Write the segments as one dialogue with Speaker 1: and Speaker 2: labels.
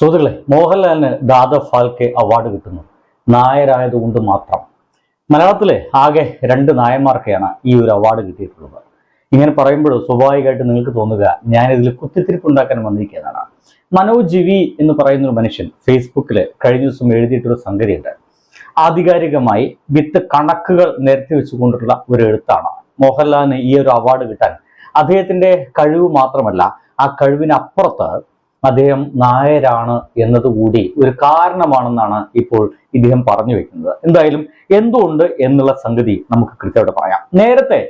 Speaker 1: സുഹൃത്തുക്കളെ മോഹൻലാലിന് ദാദ ഫാൽക്കെ അവാർഡ് കിട്ടുന്നു. നായരായതുകൊണ്ട് മാത്രം. മലയാളത്തിലെ ആകെ രണ്ട് നായന്മാർക്കാണ് ഈ ഒരു അവാർഡ് കിട്ടിയിട്ടുള്ളത്. ഇങ്ങനെ പറയുമ്പോൾ സ്വാഭാവികമായിട്ട് നിങ്ങൾക്ക് തോന്നുക ഞാനിതിൽ കുത്തിത്തിരിപ്പുണ്ടാക്കാൻ വന്നിരിക്കുന്നതാണ് മനോജ് വി എന്ന് പറയുന്ന ഒരു മനുഷ്യൻ ഫേസ്ബുക്കിൽ കഴിഞ്ഞ ദിവസം എഴുതിയിട്ടൊരു സംഗതിയുണ്ട്. ആധികാരികമായി വിത്ത് കണക്കുകൾ നിരത്തി വെച്ചുകൊണ്ടുള്ള ഒരു എഴുത്താണ്. മോഹൻലാലിന് ഈ ഒരു അവാർഡ് കിട്ടാൻ അദ്ദേഹത്തിന്റെ കഴിവ് മാത്രമല്ല ആ കഴിവിനപ്പുറത്ത് അദ്ദേഹം നായരാണ് എന്നതുകൂടി ഒരു കാരണമാണെന്നാണ് ഇപ്പോൾ ഇദ്ദേഹം പറഞ്ഞു വെക്കുന്നത്. എന്തായാലും എന്തുകൊണ്ട് എന്നുള്ള സംഗതി നമുക്ക് കൃത്യമായിട്ട് പറയാം. നേരത്തെ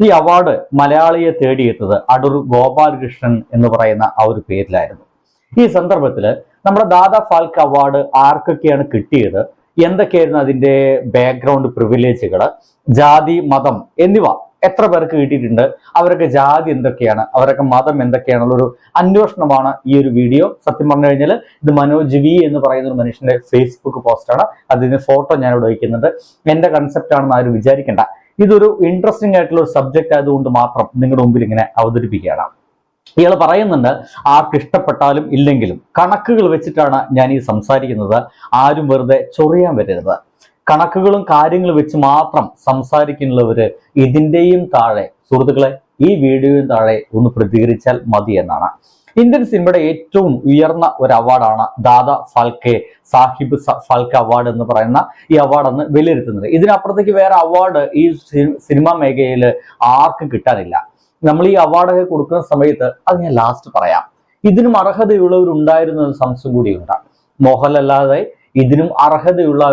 Speaker 1: ഈ അവാർഡ് മലയാളിയെ തേടിയെത്തത് അടൂർ ഗോപാലകൃഷ്ണൻ എന്ന് പറയുന്ന ആ ഒരു പേരിലായിരുന്നു. ഈ സന്ദർഭത്തിൽ നമ്മുടെ ദാദാ ഫാൽക്ക് അവാർഡ് ആർക്കൊക്കെയാണ് കിട്ടിയത്? എന്തൊക്കെയായിരുന്നു അതിന്റെ ബാക്ക്ഗ്രൗണ്ട് പ്രിവിലേജുകൾ ജാതി മതം എന്നിവ എത്ര പേർക്ക് കിട്ടിയിട്ടുണ്ട് അവരൊക്കെ ജാതി എന്തൊക്കെയാണ് അവരൊക്കെ മതം എന്തൊക്കെയാണെന്നുള്ളൊരു അന്വേഷണമാണ് ഈ ഒരു വീഡിയോ. സത്യം പറഞ്ഞു കഴിഞ്ഞാൽ ഇത് മനോജ് വി എന്ന് പറയുന്ന ഒരു മനുഷ്യന്റെ ഫേസ്ബുക്ക് പോസ്റ്റാണ് അതിന് ഫോട്ടോ ഞാൻ ഇവിടെ വയ്ക്കുന്നുണ്ട് എന്റെ കൺസെപ്റ്റ് ആണെന്ന് ആരും വിചാരിക്കേണ്ട. ഇതൊരു ഇൻട്രസ്റ്റിംഗ് ആയിട്ടുള്ള ഒരു സബ്ജക്റ്റ് ആയതുകൊണ്ട് മാത്രം നിങ്ങളുടെ മുമ്പിൽ ഇങ്ങനെ അവതരിപ്പിക്കുകയാണ്. ഇയാൾ പറയുന്നുണ്ട് ആർക്ക് ഇഷ്ടപ്പെട്ടാലും ഇല്ലെങ്കിലും കണക്കുകൾ വെച്ചിട്ടാണ് ഞാൻ ഈ സംസാരിക്കുന്നത്. ആരും വെറുതെ ചൊറിയാൻ വരരുത്. കണക്കുകളും കാര്യങ്ങളും വെച്ച് മാത്രം സംസാരിക്കുന്നുള്ളവര് ഇതിന്റെയും താഴെ സുഹൃത്തുക്കളെ ഈ വീഡിയോയും താഴെ ഒന്ന് പ്രതികരിച്ചാൽ മതി എന്നാണ്. ഇന്ത്യൻ സിനിമയുടെ ഏറ്റവും ഉയർന്ന ഒരു അവാർഡാണ് ദാദാ ഫാൽക്കെ സാഹിബ് ഫാൽക്കെ അവാർഡ് എന്ന് പറയുന്ന ഈ അവാർഡ് എന്ന് വിലയിരുത്തുന്നത്. ഇതിനപ്പുറത്തേക്ക് വേറെ അവാർഡ് ഈ സിനിമാ മേഖലയിൽ ആർക്കും കിട്ടാനില്ല. നമ്മൾ ഈ അവാർഡൊക്കെ കൊടുക്കുന്ന സമയത്ത് അത് ഞാൻ ലാസ്റ്റ് പറയാം. ഇതിനും അർഹതയുള്ളവരുണ്ടായിരുന്ന ഒരു സംശയം കൂടിയുണ്ട്. മോഹൻലാൽ അല്ലാതെ ഇതിനും അർഹതയുള്ള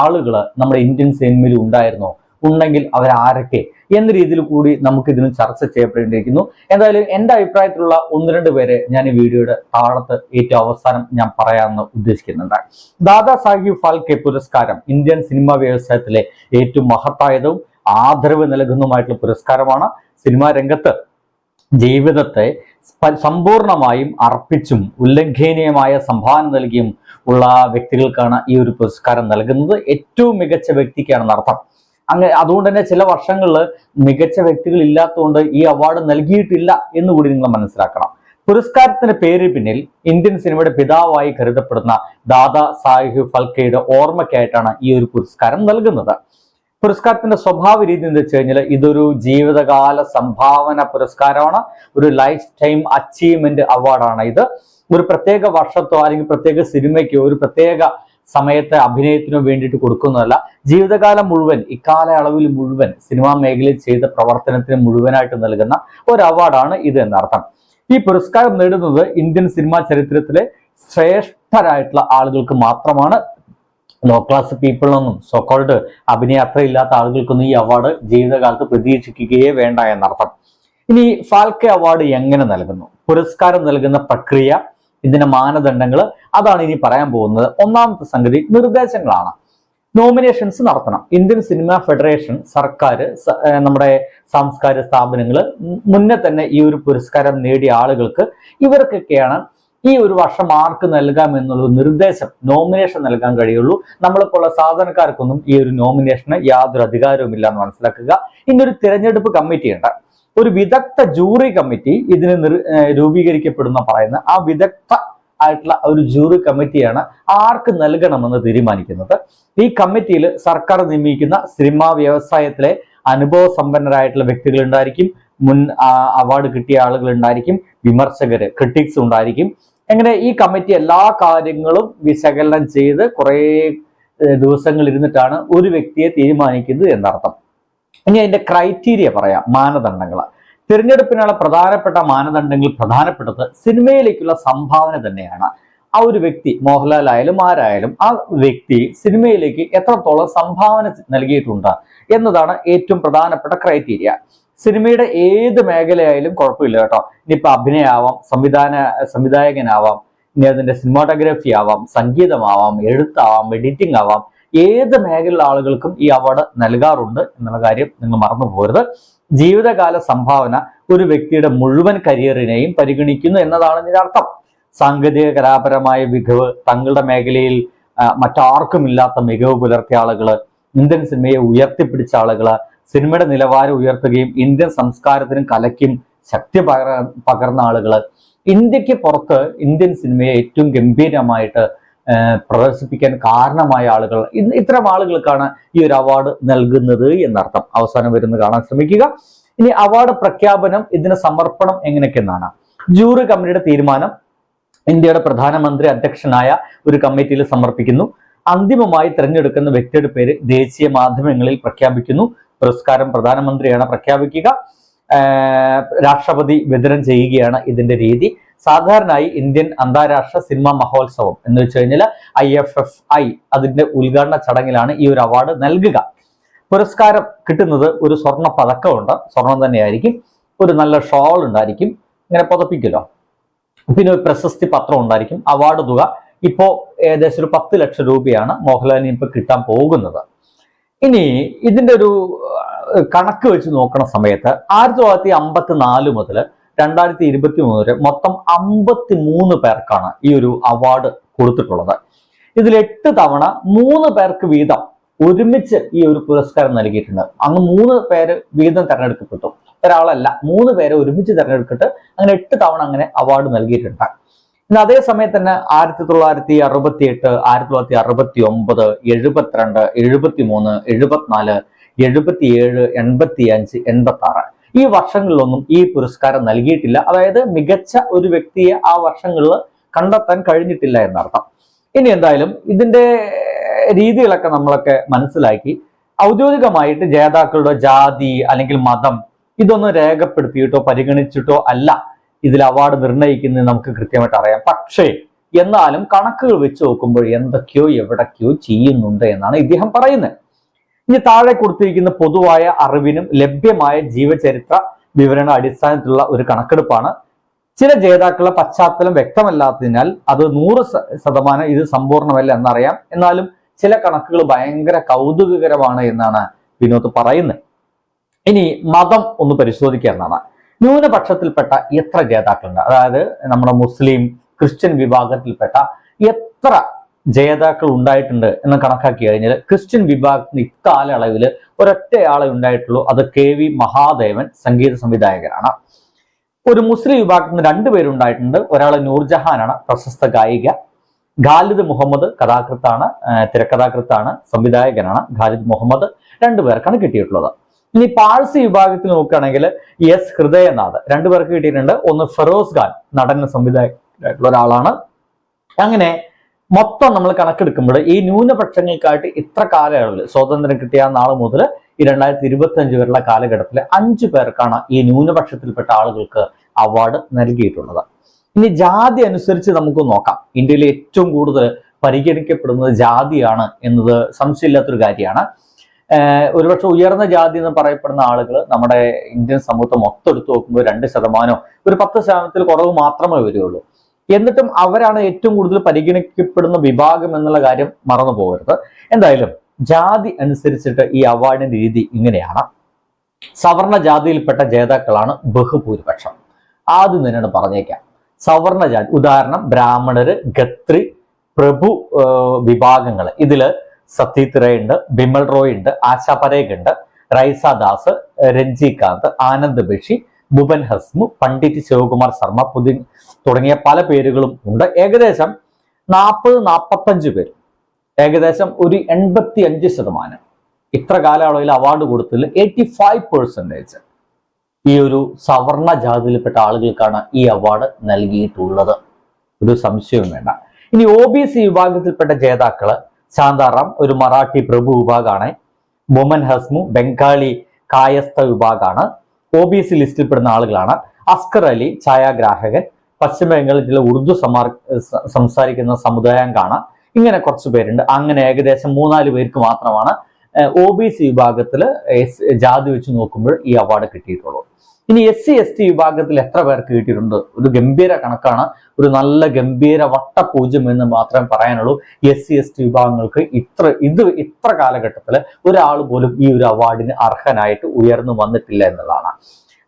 Speaker 1: ആളുകൾ നമ്മുടെ ഇന്ത്യൻ സിനിമയിൽ ഉണ്ടായിരുന്നോ? ഉണ്ടെങ്കിൽ അവരാരൊക്കെ? എന്ന രീതിയിൽ കൂടി നമുക്ക് ഇതിന് ചർച്ച ചെയ്യപ്പെടേണ്ടിയിരിക്കുന്നു എന്തായാലും എന്റെ അഭിപ്രായത്തിലുള്ള ഒന്ന് രണ്ട് പേരെ ഞാൻ ഈ വീഡിയോയുടെ താഴത്ത് ഏറ്റവും അവസാനം ഞാൻ പറയാമെന്ന് ഉദ്ദേശിക്കുന്നുണ്ട്. ദാദാ സാഹിബ് ഫാൽക്കെ പുരസ്കാരം ഇന്ത്യൻ സിനിമാ വ്യവസായത്തിലെ ഏറ്റവും മഹത്തായതും ആദരവ് നൽകുന്നതുമായിട്ടുള്ള പുരസ്കാരമാണ്. സിനിമാ രംഗത്ത് ജീവിതത്തെ സമ്പൂർണമായും അർപ്പിച്ചും ഉല്ലംഘനീയമായ സംഭാവന നൽകിയും ഉള്ള വ്യക്തികൾക്കാണ് ഈ ഒരു പുരസ്കാരം നൽകുന്നത്. ഏറ്റവും മികച്ച വ്യക്തിക്കാണെന്ന് അർത്ഥം അങ്ങനെ അതുകൊണ്ട് തന്നെ ചില വർഷങ്ങളിൽ മികച്ച വ്യക്തികൾ ഇല്ലാത്തതുകൊണ്ട് ഈ അവാർഡ് നൽകിയിട്ടില്ല എന്ന് കൂടി നിങ്ങൾ മനസ്സിലാക്കണം. പുരസ്കാരത്തിന്റെ പേര് പിന്നിൽ ഇന്ത്യൻ സിനിമയുടെ പിതാവായി കരുതപ്പെടുന്ന ദാദാ സാഹിബ് ഫൽക്കയുടെ ഓർമ്മയ്ക്കായിട്ടാണ് ഈ ഒരു പുരസ്കാരം നൽകുന്നത്. പുരസ്കാരത്തിന്റെ സ്വഭാവ രീതി എന്ന് വെച്ച് കഴിഞ്ഞാൽ ഇതൊരു ജീവിതകാല സംഭാവന പുരസ്കാരമാണ്. ഒരു ലൈഫ് ടൈം അച്ചീവ്മെന്റ് അവാർഡാണ് ഇത്. ഒരു പ്രത്യേക വർഷത്തോ അല്ലെങ്കിൽ പ്രത്യേക സിനിമയ്ക്കോ ഒരു പ്രത്യേക സമയത്തെ അഭിനയത്തിനോ വേണ്ടിയിട്ട് കൊടുക്കുന്നതല്ല. ജീവിതകാലം മുഴുവൻ ഇക്കാലയളവിൽ മുഴുവൻ സിനിമാ മേഖലയിൽ ചെയ്ത പ്രവർത്തനത്തിന് മുഴുവനായിട്ട് നൽകുന്ന ഒരു അവാർഡാണ് ഇത് എന്നർത്ഥം. ഈ പുരസ്കാരം നേടുന്നത് ഇന്ത്യൻ സിനിമാ ചരിത്രത്തിലെ ശ്രേഷ്ഠരായിട്ടുള്ള ആളുകൾക്ക് മാത്രമാണ്. ലോ ക്ലാസ് പീപ്പിളിനൊന്നും സോക്കോൾഡ് അഭിനയാത്ര ഇല്ലാത്ത ആളുകൾക്കൊന്നും ഈ അവാർഡ് ജീവിതകാലത്ത് പ്രതീക്ഷിക്കുകയേ വേണ്ട എന്നർത്ഥം. ഇനി ഫാൽക്കെ അവാർഡ് എങ്ങനെ നൽകുന്നു? പുരസ്കാരം നൽകുന്ന പ്രക്രിയ ഇതിന്റെ മാനദണ്ഡങ്ങൾ അതാണ് ഇനി പറയാൻ പോകുന്നത്. ഒന്നാമത്തെ സംഗതി നിർദ്ദേശങ്ങളാണ്. നോമിനേഷൻസ് നടത്തണം. ഇന്ത്യൻ സിനിമ ഫെഡറേഷൻ സർക്കാർ നമ്മുടെ സാംസ്കാരിക സ്ഥാപനങ്ങൾ മുന്നേ തന്നെ ഈ ഒരു പുരസ്കാരം നേടിയ ആളുകൾക്ക് ഇവർക്കൊക്കെയാണ് ഈ ഒരു വർഷം ആർക്ക് നൽകാം എന്നുള്ള നിർദ്ദേശം നോമിനേഷൻ നൽകാൻ കഴിയുള്ളൂ. നമ്മളിപ്പോൾ സാധാരണക്കാർക്കൊന്നും ഈ ഒരു നോമിനേഷന് യാതൊരു അധികാരവുമില്ല എന്ന് മനസ്സിലാക്കുക. ഇന്നൊരു തിരഞ്ഞെടുപ്പ് കമ്മിറ്റി ഉണ്ട്. ഒരു വിദഗ്ധ ജൂറി കമ്മിറ്റി ഇതിന് രൂപീകരിക്കപ്പെടുന്ന പറയുന്ന ആ വിദഗ്ധ ആയിട്ടുള്ള ഒരു ജൂറി കമ്മിറ്റിയാണ് ആർക്ക് നൽകണമെന്ന് തീരുമാനിക്കുന്നത്. ഈ കമ്മിറ്റിയിൽ സർക്കാർ നിയമിക്കുന്ന സിനിമാ വ്യവസായത്തിലെ അനുഭവ സമ്പന്നരായിട്ടുള്ള വ്യക്തികൾ ഉണ്ടായിരിക്കും. മുൻ അവാർഡ് കിട്ടിയ ആളുകൾ ഉണ്ടായിരിക്കും. വിമർശകര് ക്രിട്ടിക്സ് ഉണ്ടായിരിക്കും. അങ്ങനെ ഈ കമ്മിറ്റി എല്ലാ കാര്യങ്ങളും വിശകലനം ചെയ്ത് കുറേ ദിവസങ്ങൾ ഇരുന്നിട്ടാണ് ഒരു വ്യക്തിയെ തീരുമാനിക്കുന്നത് എന്നർത്ഥം. ഇനി അതിന്റെ ക്രൈറ്റീരിയ പറയാം മാനദണ്ഡങ്ങൾ. തിരഞ്ഞെടുപ്പിനുള്ള പ്രധാനപ്പെട്ട മാനദണ്ഡങ്ങൾ പ്രധാനപ്പെട്ടത് സിനിമയിലേക്കുള്ള സംഭാവന തന്നെയാണ്. ആ ഒരു വ്യക്തി മോഹൻലാൽ ആയാലും ആരായാലും ആ വ്യക്തി സിനിമയിലേക്ക് എത്രത്തോളം സംഭാവന നൽകിയിട്ടുണ്ട് എന്നതാണ് ഏറ്റവും പ്രധാനപ്പെട്ട ക്രൈറ്റീരിയ സിനിമയുടെ ഏത് മേഖലയായാലും കുഴപ്പമില്ല കേട്ടോ. ഇനിയിപ്പോൾ അഭിനയാവാം സംവിധാന സംവിധായകനാവാം ഇനി അതിന്റെ സിനിമാറ്റോഗ്രാഫി ആവാം സംഗീതമാവാം എഴുത്താവാം എഡിറ്റിംഗ് ആവാം ഏത് മേഖലയിലുള്ള ആളുകൾക്കും ഈ അവാർഡ് നൽകാറുണ്ട് എന്നുള്ള കാര്യം നിങ്ങൾ മറന്നു പോകരുത്. ജീവിതകാല സംഭാവന ഒരു വ്യക്തിയുടെ മുഴുവൻ കരിയറിനെയും പരിഗണിക്കുന്നു എന്നതാണ് ഇതിന്റെ അർത്ഥം. സാങ്കേതിക കലാപരമായ മികവ് തങ്ങളുടെ മേഖലയിൽ മറ്റാർക്കും ഇല്ലാത്ത മികവ് പുലർത്തിയ ആളുകൾ ഇന്ത്യൻ സിനിമയെ ഉയർത്തിപ്പിടിച്ച ആളുകൾ സിനിമയുടെ നിലവാരം ഉയർത്തുകയും ഇന്ത്യൻ സംസ്കാരത്തിനും കലയ്ക്കും ശക്തി പകർ പകർന്ന ആളുകൾ ഇന്ത്യയ്ക്ക് പുറത്ത് ഇന്ത്യൻ സിനിമയെ ഏറ്റവും ഗംഭീരമായിട്ട് പ്രദർശിപ്പിക്കാൻ കാരണമായ ആളുകൾ ഇന്ന് ഇത്തരം ആളുകൾക്കാണ് ഈ ഒരു അവാർഡ് നൽകുന്നത് എന്നർത്ഥം. അവസാനം വരുന്നത് കാണാൻ ശ്രമിക്കുക. ഇനി അവാർഡ് പ്രഖ്യാപനം ഇതിന് സമർപ്പണം എങ്ങനെയൊക്കെയെന്നാണ്. ജൂറി കമ്മിറ്റിയുടെ തീരുമാനം ഇന്ത്യയുടെ പ്രധാനമന്ത്രി അധ്യക്ഷനായ ഒരു കമ്മിറ്റിയിൽ സമർപ്പിക്കുന്നു. അന്തിമമായി തിരഞ്ഞെടുക്കുന്ന വ്യക്തിയുടെ പേര് ദേശീയ മാധ്യമങ്ങളിൽ പ്രഖ്യാപിക്കുന്നു. പുരസ്കാരം പ്രധാനമന്ത്രിയാണ് പ്രഖ്യാപിക്കുക. രാഷ്ട്രപതി വിതരണം ചെയ്യുകയാണ് ഇതിന്റെ രീതി. സാധാരണയായി ഇന്ത്യൻ അന്താരാഷ്ട്ര സിനിമാ മഹോത്സവം എന്ന് വെച്ച് കഴിഞ്ഞാൽ ഐ എഫ് എഫ് ഐ അതിന്റെ ഉദ്ഘാടന ചടങ്ങിലാണ് ഈ ഒരു അവാർഡ് നൽകുക. പുരസ്കാരം കിട്ടുന്നത് ഒരു സ്വർണ പതക്കമുണ്ട്. സ്വർണം തന്നെയായിരിക്കും. ഒരു നല്ല ഷോൾ ഉണ്ടായിരിക്കും. ഇങ്ങനെ പുതപ്പിക്കലോ പിന്നെ ഒരു പ്രശസ്തി പത്രം ഉണ്ടായിരിക്കും. അവാർഡ് തുക. ഇപ്പോ ഏകദേശം ഒരു പത്ത് ലക്ഷം രൂപയാണ് മോഹൻലാലിന് ഇപ്പൊ കിട്ടാൻ പോകുന്നത്. ഇനി ഇതിന്റെ ഒരു കണക്ക് വെച്ച് നോക്കണ സമയത്ത് ആയിരത്തി തൊള്ളായിരത്തി അമ്പത്തി നാല് മുതൽ രണ്ടായിരത്തി ഇരുപത്തി മൂന്ന് വരെ മൊത്തം അമ്പത്തി മൂന്ന് പേർക്കാണ് ഈ ഒരു അവാർഡ് കൊടുത്തിട്ടുള്ളത്. ഇതിൽ എട്ട് തവണ മൂന്ന് പേർക്ക് വീതം ഒരുമിച്ച് ഈ ഒരു പുരസ്കാരം നൽകിയിട്ടുണ്ട്. അന്ന് മൂന്ന് പേര് വീതം തെരഞ്ഞെടുക്കപ്പെട്ടു. ഒരാളല്ല മൂന്ന് പേരെ ഒരുമിച്ച് തെരഞ്ഞെടുക്കട്ട് അങ്ങനെ എട്ട് തവണ അങ്ങനെ അവാർഡ് നൽകിയിട്ടുണ്ട്. ഇന്ന് അതേ സമയത്ത് തന്നെ ആയിരത്തി തൊള്ളായിരത്തി അറുപത്തി എട്ട് ആയിരത്തി തൊള്ളായിരത്തി അറുപത്തി ഒമ്പത് എഴുപത്തിരണ്ട് എഴുപത്തി മൂന്ന് എഴുപത്തിനാല് എഴുപത്തിയേഴ് എൺപത്തി അഞ്ച് എൺപത്തി ആറ് ഈ വർഷങ്ങളിലൊന്നും ഈ പുരസ്കാരം നൽകിയിട്ടില്ല. അതായത് മികച്ച ഒരു വ്യക്തിയെ ആ വർഷങ്ങളിൽ കണ്ടെത്താൻ കഴിഞ്ഞിട്ടില്ല എന്നർത്ഥം. ഇനി എന്തായാലും ഇതിന്റെ രീതികളൊക്കെ നമ്മളൊക്കെ മനസ്സിലാക്കി. ഔദ്യോഗികമായിട്ട് ജേതാക്കളുടെ ജാതി അല്ലെങ്കിൽ മതം ഇതൊന്നും രേഖപ്പെടുത്തിയിട്ടോ പരിഗണിച്ചിട്ടോ അല്ല. ഇതിൽ അവാർഡ് നിർണയിക്കുന്നത് നമുക്ക് കൃത്യമായിട്ട് അറിയാം. പക്ഷേ എന്നാലും കണക്കുകൾ വെച്ച് നോക്കുമ്പോൾ എന്തൊക്കെയോ എവിടൊക്കെയോ ചെയ്യുന്നുണ്ട് എന്നാണ് ഇദ്ദേഹം പറയുന്നത്. ഇനി താഴെ കൊടുത്തിരിക്കുന്ന പൊതുവായ അറിവിനും ലഭ്യമായ ജീവചരിത്ര വിവരണ അടിസ്ഥാനത്തിലുള്ള ഒരു കണക്കെടുപ്പാണ്. ചില ജേതാക്കളുടെ പശ്ചാത്തലം വ്യക്തമല്ലാത്തതിനാൽ അത് നൂറ് ശതമാനം ഇത് സമ്പൂർണമല്ല എന്നറിയാം. എന്നാലും ചില കണക്കുകൾ ഭയങ്കര കൗതുകകരമാണ് എന്നാണ് വിനോദ് പറയുന്നത്. ഇനി മതം ഒന്ന് പരിശോധിക്കുക എന്നാണ്. ന്യൂനപക്ഷത്തിൽപ്പെട്ട എത്ര ജേതാക്കളുണ്ട്? അതായത് നമ്മുടെ മുസ്ലിം ക്രിസ്ത്യൻ വിഭാഗത്തിൽപ്പെട്ട എത്ര ജേതാക്കൾ ഉണ്ടായിട്ടുണ്ട് എന്ന് കണക്കാക്കി കഴിഞ്ഞാൽ ക്രിസ്ത്യൻ വിഭാഗത്തിന് ഇക്കാലയളവിൽ ഒരൊറ്റയാളെ ഉണ്ടായിട്ടുള്ളൂ. അത് കെ വി മഹാദേവൻ സംഗീത സംവിധായകനാണ്. ഒരു മുസ്ലിം വിഭാഗത്തിന് രണ്ടുപേരുണ്ടായിട്ടുണ്ട് ഒരാൾ നൂർജഹാനാണ് പ്രശസ്ത ഗായിക. ഖാലിദ് മുഹമ്മദ് കഥാകൃത്താണ് തിരക്കഥാകൃത്താണ് സംവിധായകനാണ് ഖാലിദ് മുഹമ്മദ്. രണ്ടുപേർക്കാണ് കിട്ടിയിട്ടുള്ളത്. ഇനി പാഴ്സി വിഭാഗത്തിൽ നോക്കുകയാണെങ്കിൽ എസ് ഹൃദയനാഥ് രണ്ടുപേർക്ക് കിട്ടിയിട്ടുണ്ട്. ഒന്ന് ഫെറോസ് ഖാൻ നടന സംവിധായകനായിട്ടുള്ള ഒരാളാണ്. അങ്ങനെ മൊത്തം നമ്മൾ കണക്കെടുക്കുമ്പോൾ ഈ ന്യൂനപക്ഷങ്ങൾക്കായിട്ട് ഇത്ര കാലയളവിൽ സ്വാതന്ത്ര്യം കിട്ടിയ നാൾ മുതൽ ഈ രണ്ടായിരത്തി ഇരുപത്തി അഞ്ച് വരെയുള്ള കാലഘട്ടത്തിൽ അഞ്ചു പേർക്കാണ് ഈ ന്യൂനപക്ഷത്തിൽപ്പെട്ട ആളുകൾക്ക് അവാർഡ് നൽകിയിട്ടുള്ളത്. ഇനി ജാതി അനുസരിച്ച് നമുക്ക് നോക്കാം. ഇന്ത്യയിൽ ഏറ്റവും കൂടുതൽ പരിഗണിക്കപ്പെടുന്നത് ജാതിയാണ് എന്നത് സംശയമില്ലാത്തൊരു കാര്യമാണ്. ഒരുപക്ഷെ ഉയർന്ന ജാതി എന്ന് പറയപ്പെടുന്ന ആളുകൾ നമ്മുടെ ഇന്ത്യൻ സമൂഹത്തെ മൊത്തം എടുത്തു നോക്കുമ്പോൾ രണ്ട് ശതമാനോ ഒരു പത്ത് ശതമാനത്തിൽ കുറവ് മാത്രമേ വരികയുള്ളൂ. എന്നിട്ടും അവരാണ് ഏറ്റവും കൂടുതൽ പരിഗണിക്കപ്പെടുന്ന വിഭാഗം എന്നുള്ള കാര്യം മറന്നു പോകരുത്. എന്തായാലും ജാതി അനുസരിച്ചിട്ട് ഈ അവാർഡിന്റെ രീതി ഇങ്ങനെയാണ്. സവർണ ജാതിയിൽപ്പെട്ട ജേതാക്കളാണ് ബഹുഭൂരിപക്ഷം. ആദ്യം തന്നെയാണ് പറഞ്ഞേക്കാം. സവർണ ജാതി ഉദാഹരണം ബ്രാഹ്മണര് ഗത്രി പ്രഭു വിഭാഗങ്ങൾ ഇതിൽ സത്യത്ത് റേ ഉണ്ട് ബിമൽ റോയ് ഉണ്ട് ആശാ പരേഖ് ഉണ്ട് റൈസ ദാസ് രഞ്ജികാന്ത് ആനന്ദ് ബഷി ഭുവൻ ഹസ്മു പണ്ഡിറ്റ് ശിവകുമാർ ശർമ്മ പുതി തുടങ്ങിയ പല പേരുകളും ഉണ്ട്. ഏകദേശം നാൽപ്പത് നാൽപ്പത്തഞ്ച് പേര്. ഏകദേശം ഒരു എൺപത്തി അഞ്ച് ശതമാനം. ഇത്ര കാലയളവിൽ അവാർഡ് കൊടുത്തതിൽ എയ്റ്റി ഫൈവ് പെർസെന്റേജ് ഈ ഒരു സവർണ ജാതിയിൽപ്പെട്ട ആളുകൾക്കാണ് ഈ അവാർഡ് നൽകിയിട്ടുള്ളത്. ഒരു സംശയവും വേണ്ട. ഇനി ഒ ബി സി വിഭാഗത്തിൽപ്പെട്ട ജേതാക്കൾ ശാന്താറാം ഒരു മറാഠി പ്രഭു വിഭാഗമാണ് ബൊമൻ ഹസ്മു ബംഗാളി കായസ്ഥ വിഭാഗമാണ് ഒ ബി സി ലിസ്റ്റിൽപ്പെടുന്ന ആളുകളാണ്. അസ്കർ അലി ഛായാഗ്രാഹകൻ പശ്ചിമ ബംഗാളിൽ ഉറുദു സമാർ സംസാരിക്കുന്ന സമുദായം കാണാം ഇങ്ങനെ കുറച്ച് പേരുണ്ട്. അങ്ങനെ ഏകദേശം മൂന്നാൽ പേർക്ക് മാത്രമാണ് ഒ ബി സി വിഭാഗത്തിൽ ജാതി വെച്ച് നോക്കുമ്പോൾ ഈ അവാർഡ് കിട്ടിയിട്ടുള്ളൂ. ഇനി എസ് സി എസ് ടി വിഭാഗത്തിൽ എത്ര പേർക്ക് കിട്ടിയിട്ടുണ്ട്? ഒരു ഗംഭീര കണക്കാണ്. ഒരു നല്ല ഗംഭീര വട്ടപൂജ്യം എന്ന് മാത്രമേ പറയാനുള്ളൂ. എസ് സി എസ് ടി വിഭാഗങ്ങൾക്ക് ഇത്ര ഇത് ഇത്ര കാലഘട്ടത്തിൽ ഒരാൾ പോലും ഈ ഒരു അവാർഡിന് അർഹനായിട്ട് ഉയർന്നു വന്നിട്ടില്ല എന്നുള്ളതാണ്.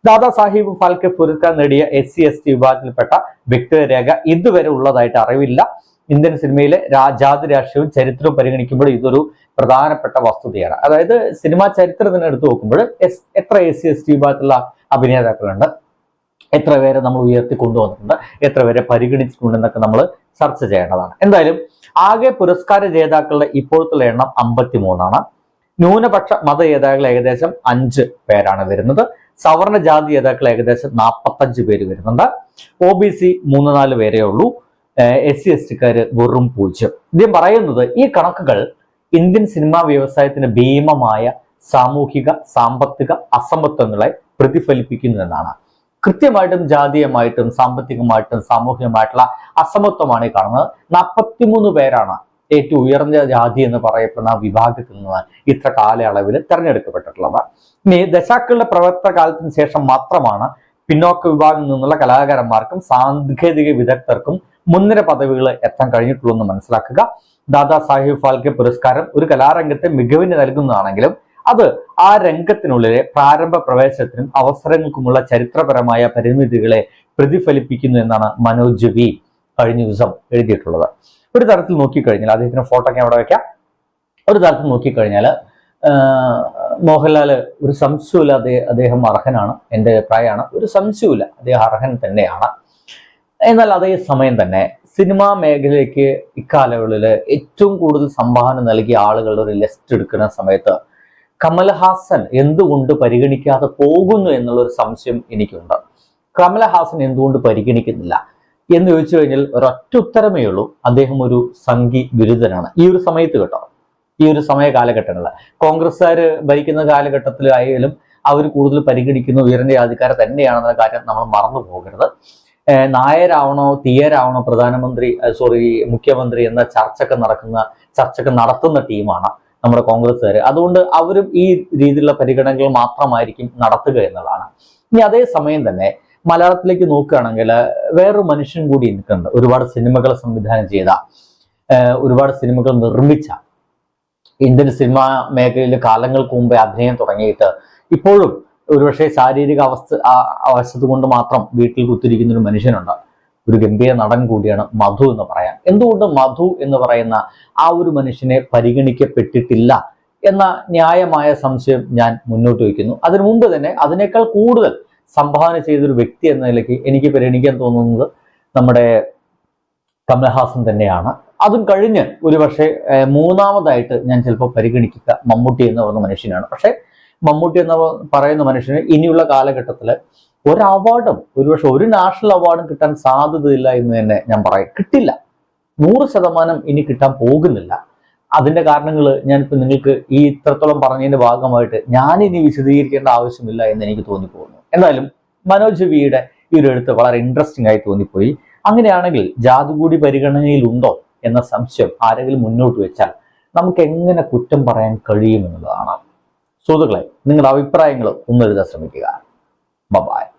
Speaker 1: ദാദാ സാഹിബ് ഫാൽക്കെ പുരസ്കാരം നേടിയ എസ് സി എസ് ടി വിഭാഗത്തിൽപ്പെട്ട വ്യക്തിരേഖ ഇതുവരെ ഉള്ളതായിട്ട് അറിവില്ല. ഇന്ത്യൻ സിനിമയിലെ ജാതി രാഷ്ട്രീയവും ചരിത്രവും പരിഗണിക്കുമ്പോൾ ഇതൊരു പ്രധാനപ്പെട്ട വസ്തുതയാണ്. അതായത് സിനിമാ ചരിത്രത്തിന് എടുത്തു നോക്കുമ്പോൾ എത്ര എസ് സി എസ് ടി വിഭാഗത്തിലുള്ള അഭിനേതാക്കളുണ്ട്. എത്ര പേരെ നമ്മൾ ഉയർത്തി കൊണ്ടുവന്നിട്ടുണ്ട് എത്ര പേരെ പരിഗണിച്ചിട്ടുണ്ടെന്നൊക്കെ നമ്മൾ ചർച്ച ചെയ്യേണ്ടതാണ്. എന്തായാലും ആകെ പുരസ്കാര ജേതാക്കളുടെ ഇപ്പോഴത്തെ എണ്ണം അമ്പത്തി മൂന്നാണ് ന്യൂനപക്ഷ മത ജേതാക്കൾ ഏകദേശം അഞ്ച് പേരാണ് വരുന്നത്. സവർണ ജാതി ജേതാക്കൾ ഏകദേശം നാൽപ്പത്തഞ്ച് പേര് വരുന്നുണ്ട്. ഒ ബി സി മൂന്ന് നാല് പേരേ ഉള്ളൂ. എസ് സി എസ് ടിക്കാര് വെറും പൂജ്യം. ഇദ്ദേഹം പറയുന്നത് ഈ കണക്കുകൾ ഇന്ത്യൻ സിനിമാ വ്യവസായത്തിന് ഭീമമായ സാമൂഹിക സാമ്പത്തിക അസമത്വങ്ങളെ പ്രതിഫലിപ്പിക്കുന്നതെന്നാണ്. കൃത്യമായിട്ടും ജാതീയമായിട്ടും സാമ്പത്തികമായിട്ടും സാമൂഹികമായിട്ടുള്ള അസമത്വമാണ് ഈ കാണുന്നത്. നാൽപ്പത്തിമൂന്ന് പേരാണ് ഏറ്റവും ഉയർന്ന ജാതി എന്ന് പറയപ്പെടുന്ന വിഭാഗത്തിൽ നിന്ന് ഇത്ര കാലയളവിൽ തെരഞ്ഞെടുക്കപ്പെട്ടിട്ടുള്ളത്. ഇനി ദശാക്കളുടെ പ്രവർത്തന കാലത്തിന് ശേഷം മാത്രമാണ് പിന്നോക്ക വിഭാഗം നിന്നുള്ള കലാകാരന്മാർക്കും സാങ്കേതിക വിദഗ്ധർക്കും മുൻനിര പദവികൾ എത്താൻ കഴിഞ്ഞിട്ടുള്ളൂ എന്ന് മനസ്സിലാക്കുക. ദാദാ സാഹിബ് ഫാൽക്കെ പുരസ്കാരം ഒരു കലാരംഗത്തെ മികവിന് നൽകുന്നതാണെങ്കിലും അത് ആ രംഗത്തിനുള്ളിലെ പ്രാരംഭ പ്രവേശനത്തിനും അവസരങ്ങൾക്കുമുള്ള ചരിത്രപരമായ പരിമിതികളെ പ്രതിഫലിപ്പിക്കുന്നു എന്നാണ് മനോജ് വി കഴിഞ്ഞ ദിവസം എഴുതിയിട്ടുള്ളത്. ഒരു തരത്തിൽ നോക്കിക്കഴിഞ്ഞാൽ അദ്ദേഹത്തിന് ഫോട്ടോ അവിടെ വെക്കാം. ഒരു തരത്തിൽ നോക്കിക്കഴിഞ്ഞാൽ മോഹൻലാൽ ഒരു സംശയമില്ല അദ്ദേഹം അർഹനാണ് എന്റെ അഭിപ്രായമാണ്. ഒരു സംശയമില്ല അദ്ദേഹം അർഹൻ തന്നെയാണ്. എന്നാൽ അതേ സമയം തന്നെ സിനിമാ മേഖലയ്ക്ക് ഇക്കാലങ്ങളിൽ ഏറ്റവും കൂടുതൽ സംഭാവന നൽകിയ ആളുകളുടെ ഒരു ലിസ്റ്റ് എടുക്കുന്ന സമയത്ത് കമൽഹാസൻ എന്തുകൊണ്ട് പരിഗണിക്കാതെ പോകുന്നു എന്നുള്ളൊരു സംശയം എനിക്കുണ്ട്. കമലഹാസൻ എന്തുകൊണ്ട് പരിഗണിക്കുന്നില്ല? എന്ന് ചോദിച്ചു കഴിഞ്ഞാൽ ഒരൊറ്റ ഉത്തരമേ ഉള്ളൂ. അദ്ദേഹം ഒരു സംഘി ബിരുദനാണ് ഈ ഒരു സമയത്ത് കേട്ടോ ഈ ഒരു സമയ കാലഘട്ടങ്ങളിൽ കോൺഗ്രസ്സുകാർ ഭരിക്കുന്ന കാലഘട്ടത്തിലായാലും അവർ കൂടുതൽ പരിഗണിക്കുന്ന ഉയർന്ന ജാതിക്കാരെ തന്നെയാണെന്ന കാര്യം നമ്മൾ മറന്നു പോകരുത്. നായരാവണോ തീയരാവണോ പ്രധാനമന്ത്രി സോറി മുഖ്യമന്ത്രി എന്ന ചർച്ചയൊക്കെ നടക്കുന്ന ചർച്ചയൊക്കെ നടത്തുന്ന ടീമാണ്. നമ്മുടെ കോൺഗ്രസ്സുകാർ അതുകൊണ്ട് അവരും ഈ രീതിയിലുള്ള പരിഗണനകൾ മാത്രമായിരിക്കും നടത്തുക എന്നുള്ളതാണ്. ഇനി അതേ സമയം തന്നെ മലയാളത്തിലേക്ക് നോക്കുകയാണെങ്കിൽ വേറൊരു മനുഷ്യൻ കൂടി നിൽക്കുന്നുണ്ട്. ഒരുപാട് സിനിമകൾ സംവിധാനം ചെയ്ത ഒരുപാട് സിനിമകൾ നിർമ്മിച്ച ഇന്ത്യൻ സിനിമാ മേഖലയിൽ കാലങ്ങൾക്ക് മുമ്പേ അഭിനയം തുടങ്ങിയിട്ട് ഇപ്പോഴും ഒരുപക്ഷെ ശാരീരിക അവസ്ഥ അവസ്ഥ കൊണ്ട് മാത്രം വീട്ടിൽ കുത്തിരിക്കുന്ന ഒരു മനുഷ്യനുണ്ട്. ഒരു ഗംഭീര നടൻ കൂടിയാണ് മധു എന്ന് പറയാം. എന്തുകൊണ്ട് മധു എന്ന് പറയുന്ന ആ ഒരു മനുഷ്യനെ പരിഗണിക്കപ്പെട്ടിട്ടില്ല എന്ന ന്യായമായ സംശയം ഞാൻ മുന്നോട്ട് വയ്ക്കുന്നു. അതിനു മുമ്പ് തന്നെ അതിനേക്കാൾ കൂടുതൽ സംഭാവന ചെയ്തൊരു വ്യക്തി എന്ന നിലയ്ക്ക് എനിക്ക് പരിഗണിക്കാൻ തോന്നുന്നത് നമ്മുടെ കമൽഹാസൻ തന്നെയാണ്. അതും കഴിഞ്ഞ് ഒരു പക്ഷേ മൂന്നാമതായിട്ട് ഞാൻ ചിലപ്പോൾ പരിഗണിക്കുക മമ്മൂട്ടി എന്ന് പറയുന്ന മനുഷ്യനാണ്. പക്ഷേ മമ്മൂട്ടി എന്ന് പറയുന്ന മനുഷ്യന് ഇനിയുള്ള കാലഘട്ടത്തിൽ ഒരു അവാർഡും ഒരുപക്ഷെ ഒരു നാഷണൽ അവാർഡും കിട്ടാൻ സാധ്യതയില്ല എന്ന് തന്നെ ഞാൻ പറയാം. കിട്ടില്ല. നൂറ് ശതമാനം ഇനി കിട്ടാൻ പോകുന്നില്ല. അതിന്റെ കാരണങ്ങൾ ഞാനിപ്പോൾ നിങ്ങൾക്ക് ഈ ഇത്രത്തോളം പറഞ്ഞതിന്റെ ഭാഗമായിട്ട് ഞാൻ ഇനി വിശദീകരിക്കേണ്ട ആവശ്യമില്ല എന്ന് എനിക്ക് തോന്നിപ്പോകുന്നു. എന്തായാലും മനോജ് വിയുടെ ഈ ഒരു എഴുത്ത് വളരെ ഇൻട്രസ്റ്റിംഗ് ആയി തോന്നിപ്പോയി. അങ്ങനെയാണെങ്കിൽ ജാതി കൂടി പരിഗണനയിലുണ്ടോ എന്ന സംശയം ആരെങ്കിലും മുന്നോട്ട് വെച്ചാൽ നമുക്ക് എങ്ങനെ കുറ്റം പറയാൻ കഴിയുമെന്നുള്ളതാണ് സുഹൃത്തുക്കളെ നിങ്ങളുടെ അഭിപ്രായങ്ങൾ ഒന്ന് എഴുതാൻ ശ്രമിക്കുക ബബായ്